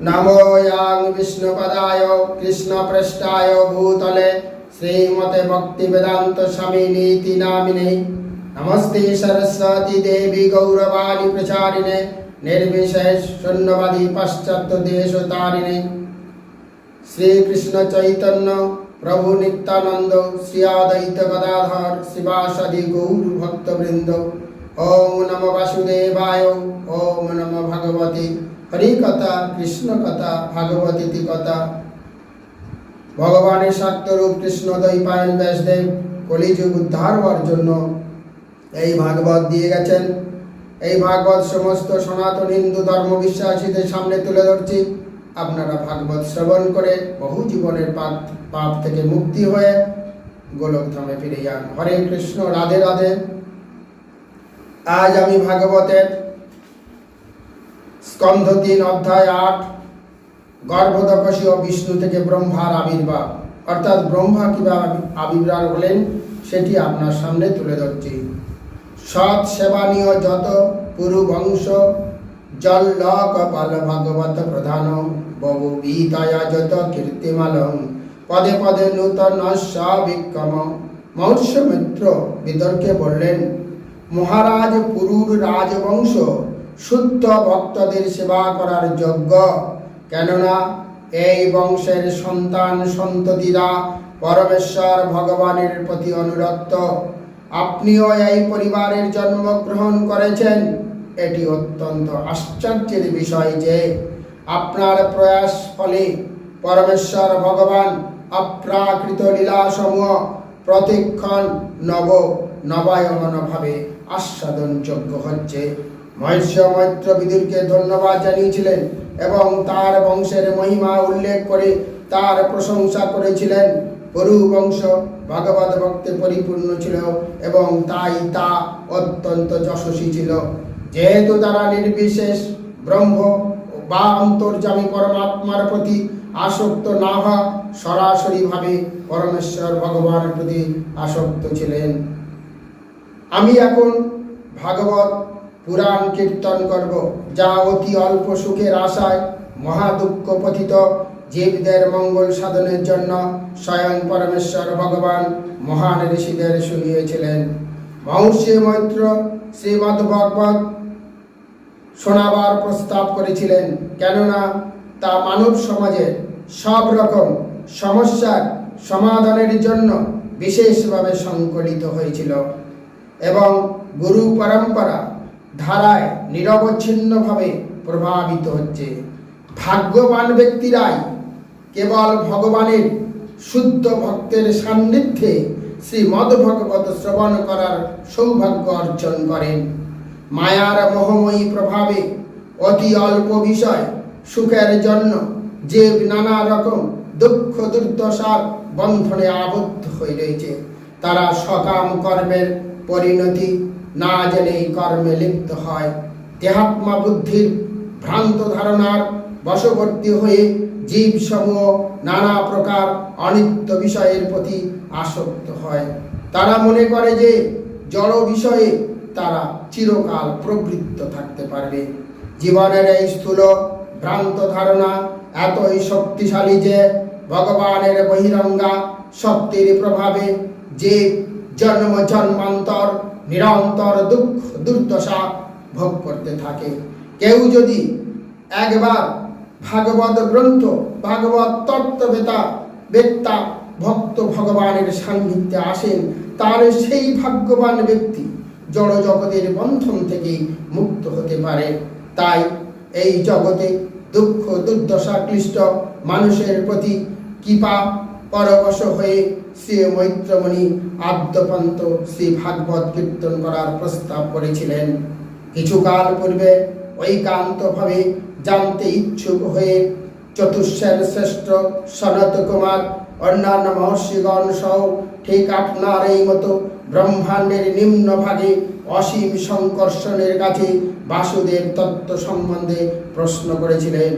নমো young বিষ্ণুপদায় কৃষ্ণপৃষ্ঠায় ভূতলে শ্রীমতে Bhaktivedanta স্বামী নীতি নামিনে নমস্তে সরস্বতী দেবী গৌরবাণী প্রচারিণে নির্বিশেষ শূন্যবাদী পাশ্চাত্য দেশ তারিণে শ্রীকৃষ্ণ চৈতন্য প্রভু নিত্যানন্দ শ্রী অদ্বৈত গদাধর শিবাসাদি গৌর ভক্তবৃন্দ হরিকথা কৃষ্ণ কথা ভাগবতী কথা। ভগবানের সত্যরূপ কৃষ্ণ দৈপায়ন ব্যাসদেব কলিযুগ উদ্ধার হওয়ার জন্য এই ভাগবত দিয়ে গেছেন। এই ভাগবত সমস্ত সনাতন হিন্দু ধর্ম বিশ্বাসীদের সামনে তুলে ধরছি। আপনারা ভাগবত শ্রবণ করে বহু জীবনের পাপ পাপ থেকে মুক্তি হয়ে গোলকধামে ফিরে যান। হরে কৃষ্ণ, রাধে রাধে। আজ আমি ভাগবতের স্কন্ধ তিন অধ্যায় আট গর্ভদকশী ও বিষ্ণু থেকে ব্রহ্মার আবির্ভাব। অর্থাৎ ব্রহ্মা কীভাবে আবির্ভাব হলেন, সেটি আপনার সামনে তুলে ধরছি। সৎ সেবানীয় যত পুরু বংশ জল কপাল ভাগবত প্রধান বহু বিদয়া যত কীর্তিমালম, পদে পদে নূতন সবিক্রম। মৌর্ষ মিত্র বিতর্কে বললেন, মহারাজ পুরুর রাজবংশ শুদ্ধ ভক্তদের সেবা করার যোগ্য। কেননা এই বংশের সন্তান সন্ততিরা পরমেশ্বর ভগবানের প্রতি অনুরক্ত। আপনিও এই পরিবারের জন্মগ্রহণ করেছেন। এটি অত্যন্ত আশ্চর্যের বিষয় যে আপনার প্রয়াস ফলে পরমেশ্বর ভগবান অপ্রাকৃত লীলাসমূহ প্রতিক্ষণ নব নবায়নভাবে আস্বাদনযোগ্য হচ্ছে। মৎস্য মৈত্র বিদুরকে ধন্যবাদ জানিয়েছিলেন এবং তার বংশের মহিমা উল্লেখ করে তার প্রশংসা করেছিলেন। পরু বংশ ভগবত ভক্তে পরিপূর্ণ ছিল এবং তাই তা অত্যন্ত যশস্বী ছিল। যেহেতু তারা নির্বিশেষ ব্রহ্ম বা অন্তর্যামী পরমাত্মার প্রতি আসক্ত না হওয়া সরাসরিভাবে পরমেশ্বর ভগবানের প্রতি আসক্ত ছিলেন। আমি এখন ভাগবত পুরাণ কীর্তন করব, যা অতি অল্প সুখের আশায় মহাদুঃখ পথিত জীবদের মঙ্গল সাধনের জন্য স্বয়ং পরমেশ্বর ভগবান মহান ঋষিদের শুনিয়েছিলেন। মহর্ষি মৈত্র শ্রীমদ্ ভগবত শোনাবার প্রস্তাব করেছিলেন, কেননা তা মানব সমাজের সব রকম সমস্যার সমাধানের জন্য বিশেষভাবে সংকলিত হয়েছিল। এবং গুরু পরম্পরা ধারায় নিরবচ্ছিন্নভাবে প্রভাবিত হচ্ছে। ভাগ্যবান ব্যক্তিরাই কেবল ভগবানের শুদ্ধ ভক্তের সান্নিধ্যে শ্রীমদ ভগবত শ্রবণ করার সৌভাগ্য অর্জন করেন। মায়ার মোহময়ী প্রভাবে অতি অল্প বিষয় সুখের জন্য যে নানা রকম দুঃখ দুর্দশার বন্ধনে আবদ্ধ হয়ে রয়েছে। তারা সকাম কর্মের পরিণতি না জেনেই কর্মে লিপ্ত হয়। দেহাত্মা বুদ্ধির ভ্রান্ত ধারণার বশবর্তী হয়ে জীব সমূহ নানা প্রকার অনিত্য বিষয়ের প্রতি আসক্ত হয়। তারা মনে করে যে জড় বিষয়ে তারা চিরকাল প্রবৃত্ত থাকতে পারবে। জীবনের এই স্থূল ভ্রান্ত ধারণা এতই শক্তিশালী যে ভগবানের বহিরঙ্গা শক্তির প্রভাবে যে জন্ম জন্মান্তর, নিরন্তর দুঃখ, দুর্দশা ভোগ করতে থাকে। কেউ যদি একবার ভাগবত গ্রন্থ, ভাগবত তত্ত্ববেতা, বেত্তা ভক্ত ভগবানের সান্নিধ্যে আসেন তার সেই ভাগ্যবান ব্যক্তি জড় জগতের বন্ধন থেকে মুক্ত হতে পারে। তাই এই জগতে দুঃখ দুর্দশা ক্লিষ্ট মানুষের প্রতি কৃপা, পরবশ হয়ে শ্রী মৈত্রমণি আদ্যপন্ত শ্রী ভাগবত কীর্তন করার প্রস্তাব করেছিলেন। কিছুকাল পূর্বে ঐকান্তভাবে জানতে ইচ্ছুক হয়ে চতুর্শের শ্রেষ্ঠ সনত কুমার অন্যান্য মহর্ষিগণ সহ ঠিক আপনার এই মতো ব্রহ্মাণ্ডের নিম্ন ভাগে অসীম সংকর্ষণের কাছে বাসুদেব তত্ত্ব সম্বন্ধে প্রশ্ন করেছিলেন।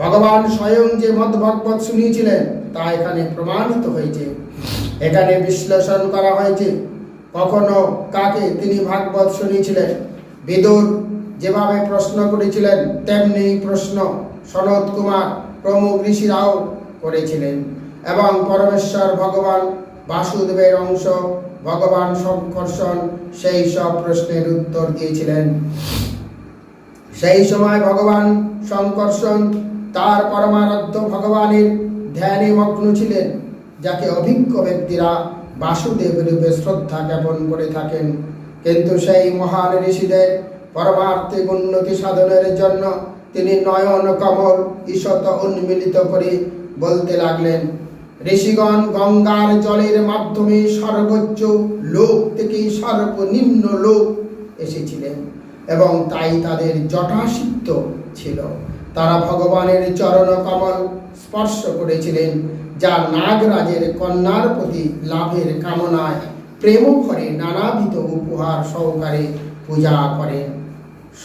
ভগবান স্বয়ং যে মত ভগবত শুনিয়েছিলেন, তা এখানে প্রমাণিত হয়েছে। এখানে বিশ্লেষণ করা হয়েছে। কখনো কাকে তিনি ভাগবত শুনিয়েছিলেন বিদুর যেভাবে প্রশ্ন করেছিলেন, তেমনি প্রশ্ন সনৎ কুমার, প্রমুখ ঋষিরাও করেছিলেন। এবং পরমেশ্বর ভগবান বাসুদেবের অংশ, ভগবান শঙ্কর্ষণ সেই সব প্রশ্নের উত্তর দিয়েছিলেন। সেই সময় ভগবান শঙ্কর্ষণ তার পরমারাধ্য ভগবানের ধ্যানে মগ্ন ছিলেন। যাকে অভিজ্ঞ ব্যক্তিরা বাসুদেব রূপে শ্রদ্ধা জ্ঞাপন করে থাকেন। কিন্তু সেই মহান ঋষিদের পরমার্থিক উন্নতি সাধনের জন্য তিনি নয়ন কমল ঈশত উন্মিলিত করে বলতে লাগলেন, ঋষিগণ, গঙ্গার জলের মাধ্যমে সর্বোচ্চ লোক থেকে সর্বনিম্ন লোক এসেছিলেন এবং তাই তাদের জটাসিদ্ধ ছিল। তারা ভগবানের চরণ কমল স্পর্শ করেছিলেন যা নাগরাজের কন্যার প্রতি লাভের কামনায় প্রেম ভরে নানাবিধ উপহার সহকারে পূজা করেন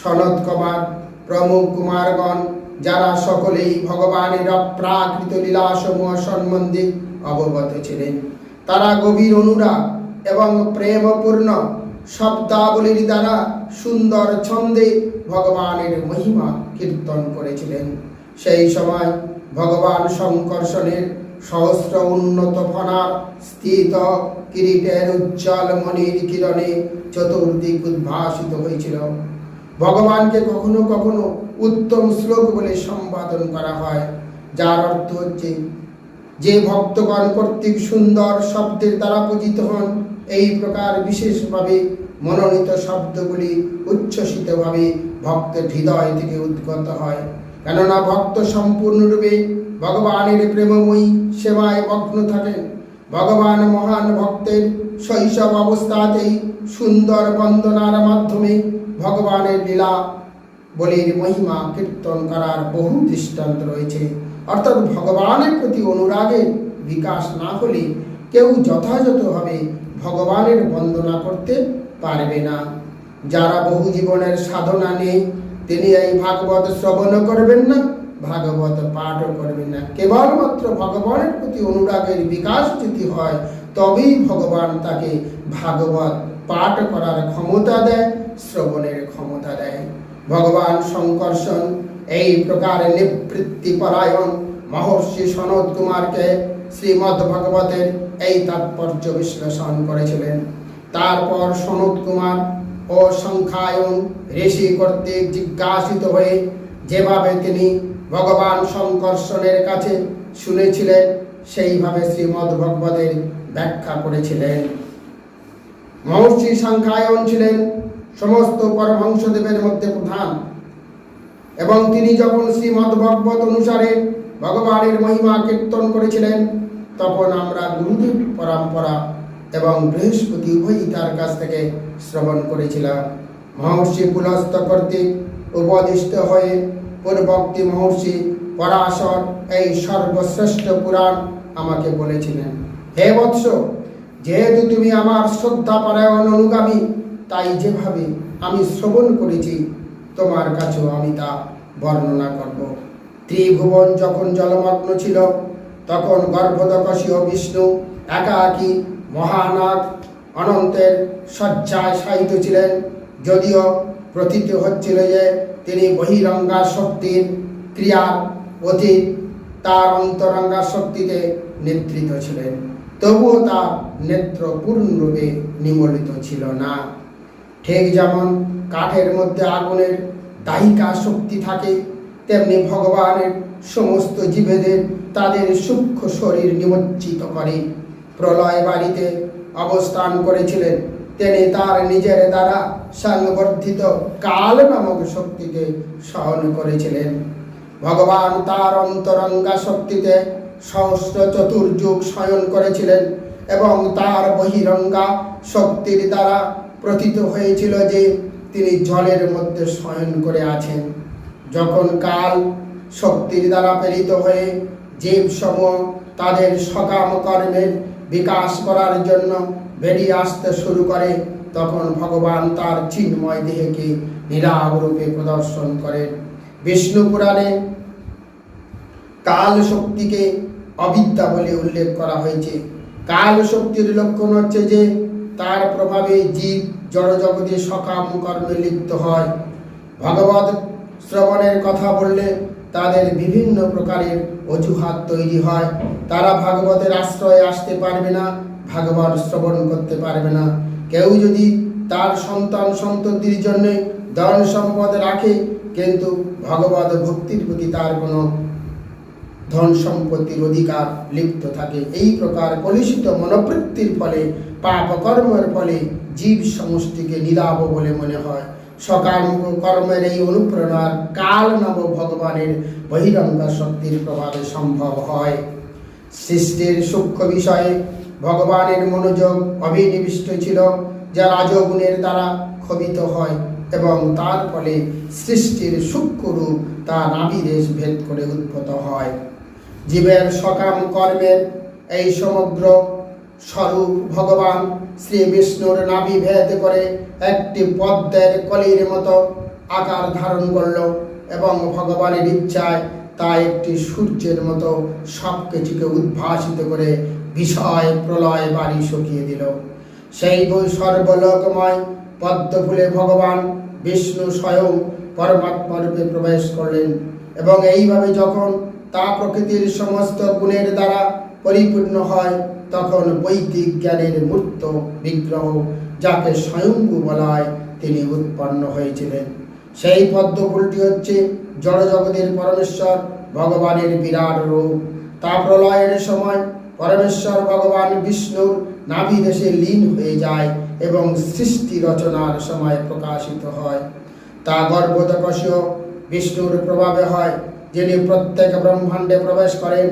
সনৎ কুমার প্রমুখ কুমারগণ, যারা সকলেই ভগবানের অপ্রাকৃত লীলাসমূহ সম্বন্ধে অবগত ছিলেন, তারা গভীর অনুরাগ এবং প্রেমপূর্ণ শব্দাবলীর দ্বারা সুন্দর ছন্দে ভগবানের মহিমা কীর্তন করেছিলেন। সেই সময় ভগবান শঙ্কর্ষণের সহস্র উন্নত ফনার স্থিত কিরিটের উজ্জ্বল মনির কিরণে চতুর্দিক উদ্ভাসিত হয়েছিল। ভগবানকে কখনো কখনো উত্তম শ্লোক বলে সম্পাদন করা হয়, যার অর্থ হচ্ছে, যে ভক্তগণ কর্তৃক সুন্দর শব্দের দ্বারা পূজিত হন, এই প্রকার বিশেষভাবে মনোনীত শব্দগুলি উচ্ছ্বসিতভাবে ভক্তের হৃদয় থেকে উদ্গত হয়। কেননা ভক্ত সম্পূর্ণরূপে ভগবানের প্রেমময়ী সেবায় মগ্ন থাকেন। ভগবান মহান ভক্তের শৈশব অবস্থাতেই সুন্দর বন্দনার মাধ্যমে ভগবানের লীলা বলির মহিমা কীর্তন করার বহু দৃষ্টান্ত রয়েছে। অর্থাৎ ভগবানের প্রতি অনুরাগের বিকাশ না হলে কেউ যথাযথভাবে ভগবানের বন্দনা করতে পারবে না। যারা বহু জীবনের সাধনা নেই তিনি এই ভাগবত শ্রবণ করবেন না ভাগবত পাঠও করবেন না। কেবলমাত্র ভগবানের প্রতি অনুরাগের বিকাশ যদি হয়, তবেই ভগবান তাকে ভাগবত পাঠ করার ক্ষমতা দেয়, শ্রবণের ক্ষমতা দেয়। ভগবান শঙ্কর্ষণ এই প্রকার নিবৃত্তি পরায়ণ মহর্ষি সনদ কুমারকে শ্রীমদ্ ভগবতের এই তাৎপর্য বিশ্লেষণ করেছিলেন। তারপর সনদ কুমার ও সংখ্যায়ন ঋষি কর্তৃক জিজ্ঞাসিত হয়ে, যেভাবে তিনি ভগবান শঙ্কর্ষণের কাছে শুনেছিলেন, সেইভাবে শ্রীমদ্ ভগবতের ব্যাখ্যা করেছিলেন। মহর্ষি সংখ্যায়ন ছিলেন সমস্ত পরমহংসদেবের মধ্যে প্রধান। এবং তিনি যখন শ্রীমদ্ ভগবত অনুসারে ভগবানের মহিমা কীর্তন করেছিলেন, তখন আমরা গুরুদেব পরম্পরা এবং বৃহস্পতি উভয়ই তার কাছ থেকে শ্রবণ করেছিলাম। মহর্ষি পুলস্ত কর্তৃক উপদিষ্ট হয়ে পূর্বক্তি মহর্ষি পরাশর এই সর্বশ্রেষ্ঠ পুরাণ আমাকে বলেছিলেন। হে বৎস, যেহেতু তুমি আমার শ্রদ্ধা পরায়ণ অনুগামী, তাই যেভাবে আমি শ্রবণ করেছি, তোমার কাছেও আমি তা বর্ণনা করব। ত্রিভুবন যখন জলমগ্ন ছিল, তখন গর্ভদকশীয় বিষ্ণু একাকী মহানাগ অনন্তের শয্যায় শায়িত ছিলেন, যদিও প্রতীত হচ্ছিল যে তিনি বহিরঙ্গা শক্তির ক্রিয়ার অতীত, তার অন্তরঙ্গা শক্তিতে নেতৃত্ব ছিলেন। তবুও তার নেত্র পূর্ণরূপে নিমলিত ছিল না। ঠিক যেমন কাঠের মধ্যে আগুনের দাহিকা শক্তি থাকে, তেমনি ভগবানের সমস্ত জীবেদের তাদের সূক্ষ্ম শরীর নিমজ্জিত করে। প্রলয় বাড়িতে অবস্থান করেছিলেন তিনি তার নিজের দ্বারা সংবর্ধিত কাল নামক শক্তিকে সহন করেছিলেন। ভগবান তার অন্তরঙ্গা শক্তিতে সহস্র চতুর্যুগ শয়ন করেছিলেন এবং তার বহিরঙ্গা শক্তির দ্বারা প্রতীত হয়েছিল যে তিনি জলের মধ্যে শয়ন করে আছেন। যখন কাল শক্তির দ্বারা প্রেরিত হয়ে জীব সমূহ তাদের সকাম কর্মের বিকাশ করার জন্য বেরিয়ে আসতে শুরু করে, তখন ভগবান তার চিন্ময় দেহকে নীলাভ রূপে প্রদর্শন করেন বিষ্ণু পুরাণে কাল শক্তিকে অবিদ্যা বলে উল্লেখ করা হয়েছে। কাল শক্তির লক্ষণ হচ্ছে যে, তার প্রভাবে জীব জড়জগতে সকাম কর্মে লিপ্ত হয়। ভগবত শ্রবণের কথা বললে তাদের বিভিন্ন প্রকারের অজুহাত তৈরি হয়। তারা ভাগবতের আশ্রয়ে আসতে পারবে না। ভাগবত শ্রবণ করতে পারবে না। কেউ যদি তার সন্তান সন্ততির জন্য ধন সম্পদ রাখে, কিন্তু ভগবত ভক্তির প্রতি তার কোনো ধন সম্পত্তির অধিকার লিপ্ত থাকে। এই প্রকার কলুষিত মনোবৃত্তির ফলে পাপ কর্মের ফলে জীব সমষ্টিকে নিরাব বলে মনে হয়। সকার্মক কর্মের এই অনুপ্রেরণার কাল নব ভগবানের বহিরঙ্গ শক্তির প্রভাবে সম্ভব হয়। সৃষ্টির সূক্ষ্ম বিষয়ে ভগবানের মনোযোগ অভিনিবিষ্ট ছিল, যা রাজগুণের দ্বারা ক্ষোভিত হয় এবং তার ফলে সৃষ্টির সূক্ষ্ম রূপ তা নাবিদেশ ভেদ করে উদ্ভূত হয়। জীবের সকাম কর্মের এই সমগ্র স্বরূপ ভগবান শ্রী বিষ্ণুর নাভি ভেদ করে একটি পদ্মের কলির মতো আকার ধারণ করল এবং ভগবানের ইচ্ছায় তা একটি সূর্যের মতো সব কিছুকে উদ্ভাসিত করে বিষয়, প্রলয় বাড়ি শুকিয়ে দিল। সেই বই সর্বলোকময়, পদ্ম ফুলে ভগবান বিষ্ণু স্বয়ং পরমাত্মা রূপে প্রবেশ করলেন এবং এইভাবে যখন তা প্রকৃতির সমস্ত গুণের দ্বারা পরিপূর্ণ হয়, তখন বৈদিক জ্ঞানের মূর্ত বিগ্রহ, যাকে স্বয়ংভু বলা হয় তিনি উৎপন্ন হয়েছিলেন। সেই পদ্মফুলটি হচ্ছে জড়জগতের পরমেশ্বর ভগবানের বিরাট রূপ। তা প্রলয়ের সময় পরমেশ্বর ভগবান বিষ্ণুর নাভি দেশে লীন হয়ে যায় এবং সৃষ্টি রচনার সময় প্রকাশিত হয়। তা গর্ভদকশীয় বিষ্ণুর প্রভাবে হয়, যিনি প্রত্যেক ব্রহ্মাণ্ডে প্রবেশ করেন।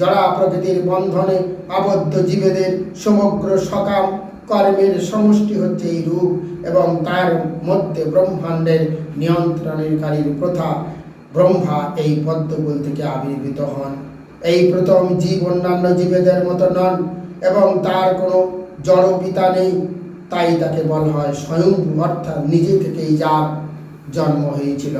জড়া প্রকৃতির বন্ধনে আবদ্ধ জীবেদের সমগ্র সকাম কর্মের সমষ্টি হচ্ছে এই রূপ এবং তার মধ্যে ব্রহ্মাণ্ডের নিয়ন্ত্রণকারীর প্রথা ব্রহ্মা এই পদ্মকুল থেকে আবির্ভূত হন। এই প্রথম জীব অন্যান্য জীবেদের মতো নন এবং তার কোনো জড় পিতা নেই, তাই তাকে বলা হয় স্বয়ং অর্থাৎ নিজে থেকেই যার জন্ম হয়েছিল।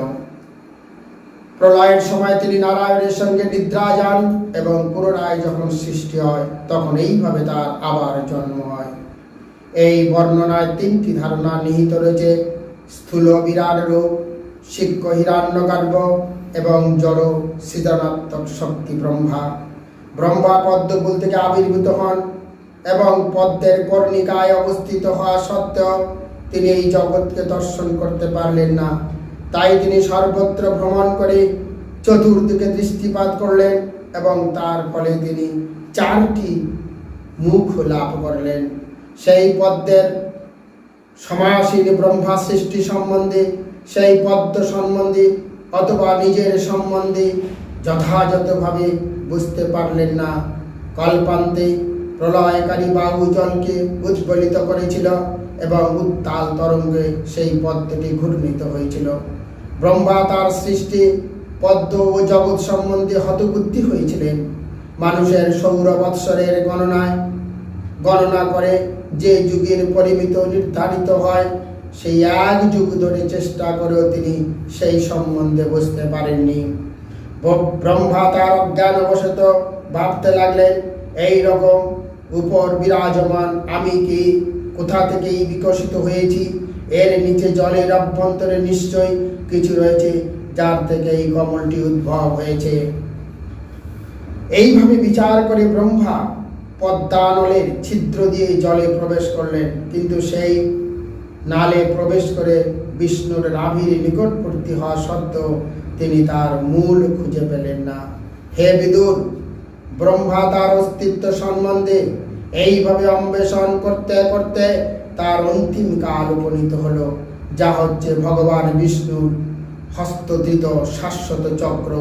প্রলয়ের সময় তিনি নারায়ণের সঙ্গে নিদ্রা যান এবং পুনরায় যখন সৃষ্টি হয়, তখন এইভাবে তার আবার জন্ম হয়। এই বর্ণনায় তিনটি ধারণা নিহিত রয়েছে। স্থূল বিরাট রূপ শিক্ষ হিরণ্যগর্ভ এবং জড় সৃজনাত্মক শক্তি ব্রহ্মা। ব্রহ্মা পদ্মকুল থেকে আবির্ভূত হন এবং পদ্মের কর্ণিকায় অবস্থিত হওয়া সত্ত্বেও তিনি এই জগৎকে দর্শন করতে পারলেন না। তাই তিনি সর্বত্র ভ্রমণ করে চতুর্দিকে দৃষ্টিপাত করলেন এবং তার ফলে তিনি চারটি মুখ লাভ করলেন। সেই পদ্মের সমাসীন ব্রহ্মা সৃষ্টি সম্বন্ধে, সেই পদ্ম সম্বন্ধে অথবা নিজের সম্বন্ধে যথাযথভাবে বুঝতে পারলেন না। কল্পান্তে প্রলয়কারী বাহু জলকে উজ্জ্বলিত করেছিল এবং উত্তাল তরঙ্গে সেই পদ্মটি ঘূর্ণিত হয়েছিল। ব্রহ্মা তার সৃষ্টি পদ্ম ও জগৎ সম্বন্ধে হতবুদ্ধি হয়েছিলেন। মানুষের সৌর বৎসরের গণনায় গণনা করে যে যুগের পরিমিত নির্ধারিত হয়, সেই এক যুগ ধরে চেষ্টা করেও তিনি সেই সম্বন্ধে বুঝতে পারেননি। ব্রহ্মা তার অজ্ঞানবশত ভাবতে লাগলেন, এই রকম উপর বিরাজমান আমি কি কোথা থেকেই বিকশিত হয়েছি? এর নিচে জলের অভ্যন্তরে নিশ্চয়ই কিছু রয়েছে যার থেকে এই কমলটি উদ্ভব হয়েছে। এইভাবে বিচার করে ব্রহ্মা পদ্মানলের ছিদ্র দিয়ে জলে প্রবেশ করলেন, কিন্তু সেই নালে প্রবেশ করে বিষ্ণুর নাভির নিকটবর্তী হওয়া সত্ত্বেও তিনি তার মূল খুঁজে পেলেন না। হে বিদুর, ব্রহ্মা তার অস্তিত্ব সম্বন্ধে এইভাবে অন্বেষণ করতে করতে তার অন্তিম কাল উপনীত হলো, যা হচ্ছে ভগবান বিষ্ণুর হস্তধৃত শাশ্বত চক্র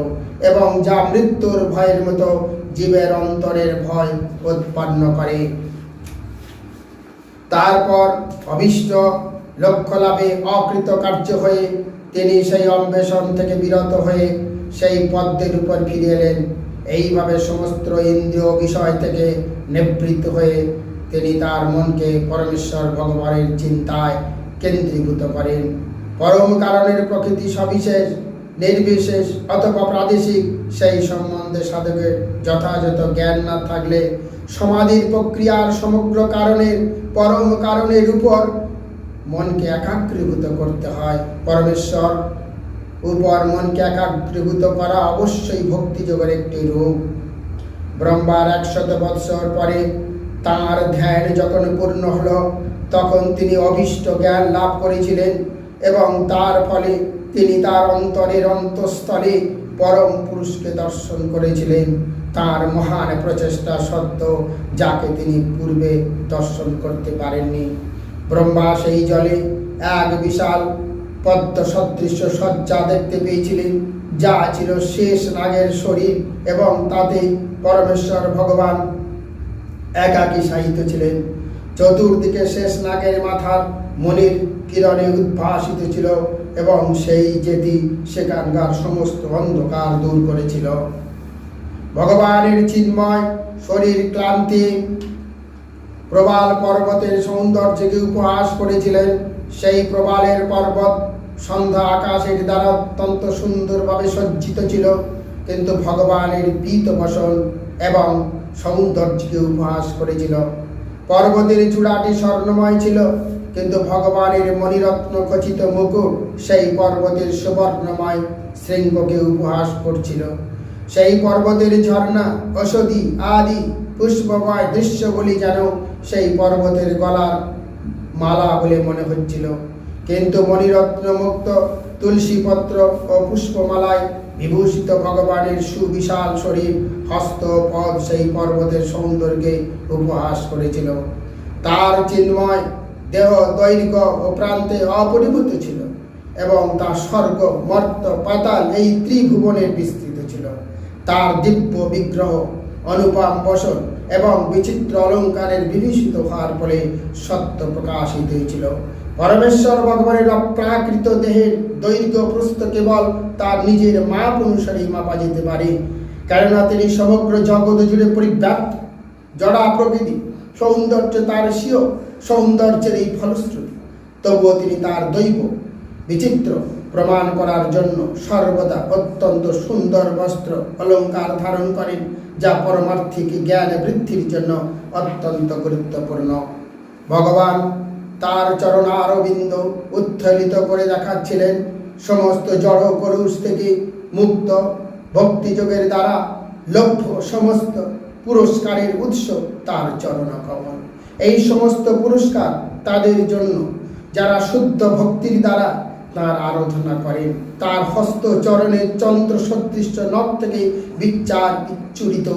এবং যা মৃত্যুর ভয়ের মতো জীবের অন্তরের ভয় উৎপন্ন করে। তারপর অভিষ্ট লক্ষ্য লাভে অকৃত কার্য হয়ে তিনি সেই অন্বেষণ থেকে বিরত হয়ে সেই পদ্মের উপর ফিরে এলেন। এইভাবে সমস্ত ইন্দ্রিয় বিষয় থেকে নিবৃত্ত হয়ে তিনি তার মনকে পরমেশ্বর ভগবানের চিন্তায় কেন্দ্রীভূত করেন। পরম কারণের প্রকৃতি সবিশেষ। নির্বিশেষ অথবা প্রাদেশিক, সেই সম্বন্ধে সাধকের যথাযথ জ্ঞান না থাকলে সমাধির প্রক্রিয়ার সমগ্র কারণের, পরম কারণের উপর মনকে একাগ্রীভূত করতে হয়। পরমেশ্বর উপর মনকে একাগ্রীভূত করা অবশ্যই ভক্তিযোগের একটি রূপ। ব্রহ্মার একশত বৎসর পরে তাঁর ধ্যান যখন পূর্ণ হল, তখন তিনি অভীষ্ট জ্ঞান লাভ করেছিলেন এবং তার ফলে তিনি তার অন্তরের অন্তঃস্থলে পরম পুরুষকে দর্শন করেছিলেন। তার মহান প্রচেষ্টা সত্ত্বেও যাকে তিনি পূর্বে দর্শন করতে পারেননি। ব্রহ্মা সেই জলে এক বিশাল পদ্ম সদৃশ্য সজ্জা দেখতে পেয়েছিলেন, যা ছিল শেষ নাগের শরীর এবং তাতে পরমেশ্বর ভগবান একাকী সাহিত্য ছিলেন। চতুর্দিকে শেষ নাগের মাথার মনির কিরণে উদ্ভাসিত ছিল এবং সেই যেটি সেখানকার সমস্ত অন্ধকার দূর করেছিল। ভগবানের চিন্ময় শরীর ক্লান্তি, প্রবাল পর্বতের সৌন্দর্যকে উপহাস করেছিলেন। সেই প্রবালের পর্বত সন্ধ্যা আকাশের দ্বারা অত্যন্ত সুন্দরভাবে সজ্জিত ছিল। কিন্তু ভগবানের পীত বসন এবং সৌন্দর্যকে উপহাস করেছিল। পর্বতের চূড়াটি স্বর্ণময় ছিল। কিন্তু ভগবানের মণিরত্ন খচিত মুকুট সেই পর্বতের সুবর্ণময় শৃঙ্গকে উপহাস করছিল। সেই পর্বতের ঝর্ণা ঔষধি আদি, পুষ্পময় দৃশ্যগুলি যেন সেই পর্বতের গলার মালা বলে মনে হচ্ছিল। কিন্তু মণিরত্ন মুক্ত তুলসী পত্র ও পুষ্পমালায় বিভূষিত ভগবানের সুবিশাল শরীর, হস্ত, পদ সেই পর্বতের সৌন্দর্যে উপহাস করেছিল। তার চিন্ময় দেহ দৈর্ঘ্য ও প্রান্তে অপরিভূত ছিল এবং তার স্বর্গ, মর্ত, পাতাল এই ত্রিভুবনের বিস্তৃত ছিল। তার দিব্য বিগ্রহ, অনুপম বসন এবং বিচিত্র অলঙ্কারের বিভীষিত হওয়ার ফলে সত্য প্রকাশিত হয়েছিল। পরমেশ্বর ভগবানের অপ্রাকৃত দেহের দৈর্ঘ্য প্রস্থ কেবল তার নিজের মাপ অনুসারেই মাপা যেতে পারে। কেননা তিনি সমগ্র জগৎ জুড়ে পরিব্যাপ্ত, জড়া প্রকৃতি সৌন্দর্য তার স্বীয়, সৌন্দর্যের এই ফলশ্রুতি। তবুও তিনি তার দৈব, বিচিত্র প্রমাণ করার জন্য সর্বদা অত্যন্ত সুন্দর বস্ত্র অলঙ্কার ধারণ করেন, যা পরমার্থিক জ্ঞান বৃদ্ধির জন্য অত্যন্ত গুরুত্বপূর্ণ। ভগবান তার চরণারবিন্দ উত্থলিত করে দেখাচ্ছিলেন, সমস্ত জড় কলুষ থেকে মুক্ত, ভক্তিযোগের দ্বারা লভ্য সমস্ত পুরস্কারের উৎস তার চরণ কমল এই সমস্ত পুরস্কার তাদের জন্য। যারা শুদ্ধ ভক্তির দ্বারা তার আরাধনা করেন, তার হস্ত চরণের চন্দ্র সদৃষ্ট নখ থেকে বিচার বিচ্ছুরিত,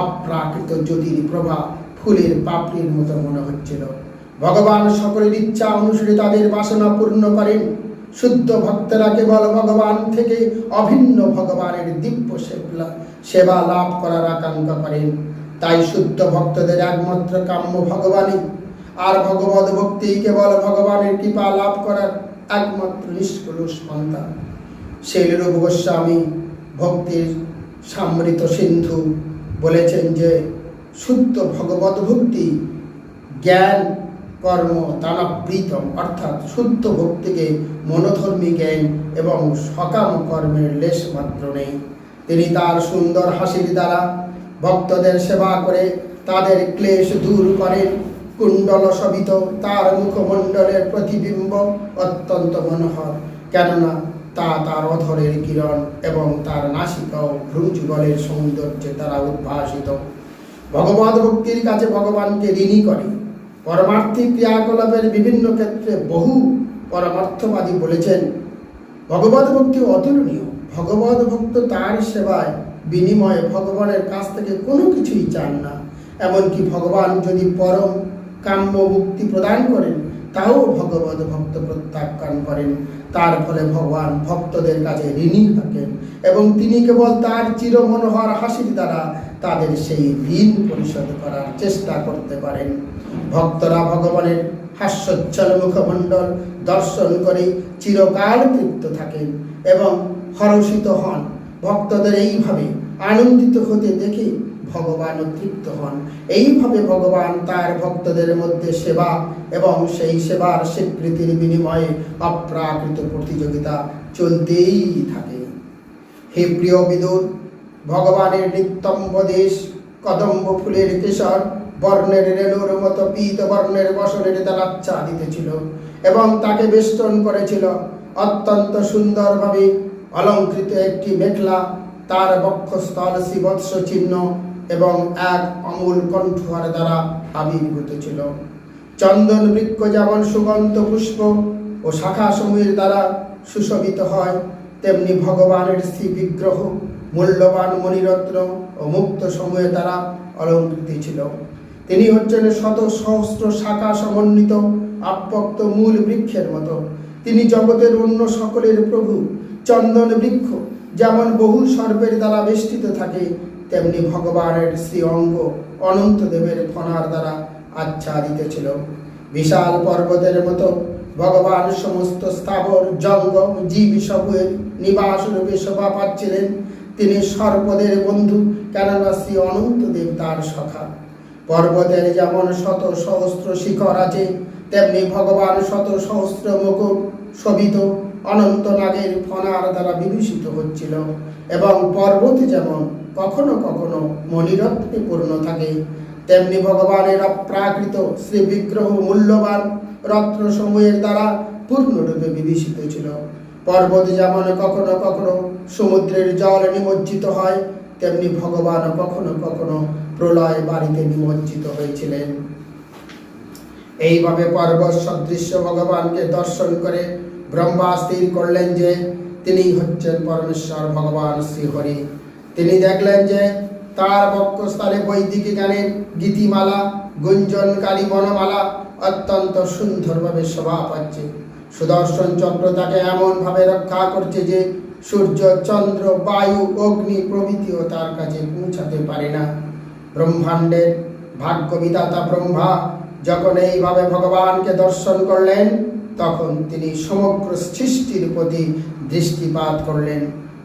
অপ্রাকৃত জ্যোতির প্রভা ফুলের পাপড়ির মতো মনে হচ্ছিল। ভগবান সকলের ইচ্ছা অনুসারে তাদের বাসনা পূর্ণ করেন। শুদ্ধ ভক্তরা কেবল ভগবান থেকে অভিন্ন ভগবানের দিব্য সেবা লাভ করার আকাঙ্ক্ষা করেন। তাই শুদ্ধ ভক্তদের একমাত্র কাম্য ভগবানই। আর ভগবত ভক্তি কেবল ভগবানের কৃপা লাভ করার একমাত্র নিষ্কলুষ পন্থা শৈলরূপ গোস্বামী ভক্তির সামৃত সিন্ধু বলেছেন যে, শুদ্ধ ভগবত ভক্তি জ্ঞান, কর্ম তানাবৃতম অর্থাৎ শুদ্ধ ভক্তিকে মনোধর্মী জ্ঞান এবং সকাম কর্মের লেশ মাত্র নেই। তিনি তার সুন্দর হাসির দ্বারা ভক্তদের সেবা করে তাদের ক্লেশ দূর করেন। কুণ্ডল শোভিত তার মুখমণ্ডলের প্রতিবিম্ব অত্যন্ত মনোহর, কেননা তা তার অধরের কিরণ এবং তার নাসিকা ও সৌন্দর্যে তারা উদ্ভাসিত। ভগবত ভক্তির কাছে ভগবানকে ঋণী করে। পরমার্থী ক্রিয়াকলাপের বিভিন্ন ক্ষেত্রে বহু পরমার্থবাদী বলেছেন, ভগবত ভক্তি অতুলনীয়। ভগবত ভক্ত তার সেবায় বিনিময়ে ভগবানের কাছ থেকে কোনো কিছুই চান না। এমনকি ভগবান যদি পরম কাম্য মুক্তি প্রদান করেন তাও ভগবত ভক্ত প্রত্যাখ্যান করেন। তার ফলে ভগবান ভক্তদের কাছে ঋণী থাকেন এবং তিনি কেবল তার চির মনোহর হাসির দ্বারা তাদের সেই ঋণ পরিশোধ করার চেষ্টা করতে পারেন। ভক্তরা ভগবানের হাস্যোজ্জ্বল মুখমণ্ডল দর্শন করে চিরকাল তৃপ্ত থাকেন এবং হরষিত হন। ভক্তদের এইভাবে আনন্দিত হতে দেখে ভগবান তৃপ্ত হন। এইভাবে ভগবান তার ভক্তদের মধ্যে সেবা এবং সেই সেবার স্বীকৃতির বিনিময়ে অপ্রাকৃত প্রতিযোগিতা চলতেই থাকে। হে প্রিয় বিদুর, ভগবানের নিত্যম্ব দেশ কদম্ব ফুলের কেশর, বর্ণের রেণুর মতো পীত বর্ণের বসনের তালাচ্ছা দিতেছিল এবং তাকে বেষ্টন করেছিল। অত্যন্ত সুন্দরভাবে অলঙ্কৃত একটি মেখলা, তার বক্ষস্থল শিবৎস চিহ্ন এবং এক অমূল কণ্ঠহার দ্বারা আবির্ভূত ছিল। চন্দন বৃক্ষ যেমন সুগন্ধ পুষ্প ও শাখা সমীর দ্বারা সুশোভিত হয়, তেমনি ভগবানের শ্রী বিগ্রহ মূল্যবান মণিরত্ন ও মুক্ত সময়ে দ্বারা অলঙ্কৃত ছিল। তিনি হচ্ছেন শত সহস্র শাখা সমন্বিত আপ্যক্ত মূল বৃক্ষের মতো। তিনি জগতের অন্য সকলের প্রভু। চন্দন বৃক্ষ, যেমন বহু সর্পের দ্বারা বেষ্টিত থাকে, তেমনি ভগবানের শ্রী অঙ্গ অনন্ত দেবের ফনার দ্বারা আচ্ছাদিত ছিল। বিশাল পর্বতের মতো ভগবান সমস্ত স্থাবর জঙ্গম জীব সমূহের নিবাস রূপে শোভা পাচ্ছিলেন। তিনি সর্পদের বন্ধু, কেননা শ্রী অনন্ত দেব তার সখা। পর্বতের যেমন শত সহস্র শিখর আছে, তেমনি ভগবান শত সহস্র মুকুট শোভিত অনন্ত নাগের ফনার দ্বারা বিভূষিত হচ্ছিল এবং পর্বত যেমন কখনো কখনো মণিরত্নে পূর্ণ থাকে, তেমনি ভগবানের অপ্রাকৃত শ্রী বিগ্রহ মূল্যবান রত্ন সমূহের দ্বারা পূর্ণরূপে বিভূষিত ছিল। পর্বত যেমন কখনো কখনো সমুদ্রের জল নিমজ্জিত হয়, তেমনি ভগবান কখনো কখনো প্রলয় বাড়িতে নিমজ্জিত হয়েছিলেন। এইভাবে পর্বত সদৃশ্য ভগবানকে দর্শন করে ব্রহ্মা স্থির করলেন যে, তিনি হচ্ছেন পরমেশ্বর ভগবান শ্রীহরি। তিনি দেখলেন যে, তার বক্ষস্থলে বৈদিক গানের গীতিমালা, গুঞ্জনকারী বনমালা অত্যন্ত সুন্দরভাবে শোভা পাচ্ছে। সুদর্শন চক্র তাকে এমনভাবে রক্ষা করছে যে, সূর্য, চন্দ্র, বায়ু, অগ্নি প্রভৃতিও তার কাছে পৌঁছাতে পারে না। ব্রহ্মাণ্ডের ভাগ্য বিধাতা ব্রহ্মা যখন এইভাবে ভগবানকে দর্শন করলেন তখন তিনি সমগ্র সৃষ্টির প্রতি দৃষ্টিপাত করলেন।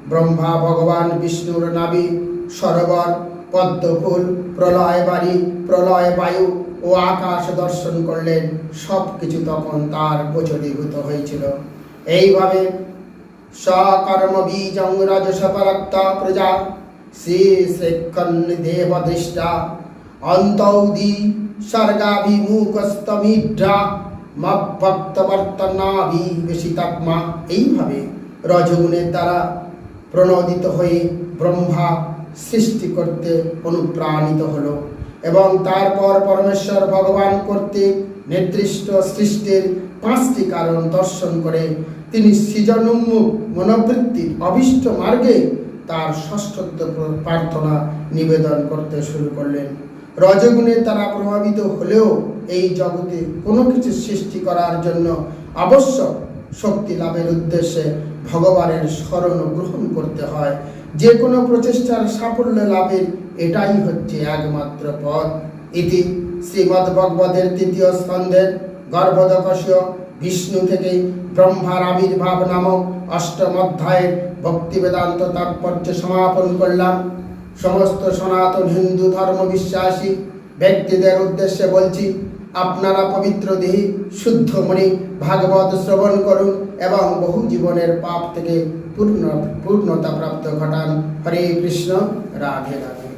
ব্রহ্মা, ভগবান, বিষ্ণুর নাবি সরোবর, পদ্মফুল, প্রলয় বাড়ি প্রলয় বায়ু ও আকাশ দর্শন করলেন। সব কিছু তখন তার গোচরীভূত হয়েছিল। এইভাবে সকর্ম বীজং রজসপরক্ত প্রজা শ্রী শ্রেক্ষণ্য দেব দৃষ্টা। অন্তৌদি স্বর্গাভিমুখস্তমিড্রা মভক্তবর্তনাভিবেশিতাত্মা এইভাবে রজগুণের দ্বারা প্রণোদিত হয়ে ব্রহ্মা সৃষ্টি করতে অনুপ্রাণিত হলো এবং তারপর পরমেশ্বর ভগবান কর্তৃক নির্দিষ্ট সৃষ্টির পাঁচটি কারণ দর্শন করে তিনি সৃজনোন্মুখ মনোবৃত্তির অভিষ্ট মার্গে তার ষষ্ঠত্ব প্রার্থনা নিবেদন করতে শুরু করলেন। রজগুণে তারা প্রভাবিত হলেও এই জগতে কোনো কিছু সৃষ্টি করার জন্য আবশ্যক শক্তি লাভের উদ্দেশ্যে ভগবানের স্মরণ গ্রহণ করতে হয়। যে কোনো প্রচেষ্টার সাফল্য লাভের এটাই হচ্ছে একমাত্র পথ। ইতি শ্রীমদ্ ভগবদের তৃতীয় স্কন্ধের গর্ভদকশীয় বিষ্ণু থেকে ব্রহ্মার আবির্ভাব নামক অষ্টম অধ্যায়ের ভক্তি বেদান্ত তাৎপর্য সমাপন করলাম। সমস্ত সনাতন হিন্দু ধর্ম বিশ্বাসী ব্যক্তিদের উদ্দেশ্যে বলছি আপনারা পবিত্র দেহে শুদ্ধ মনে ভাগবত শ্রবণ করুন এবং বহু জীবনের পাপ থেকে পূর্ণ পূর্ণতা প্রাপ্ত ঘটান। হরে কৃষ্ণ, রাধে রাধে।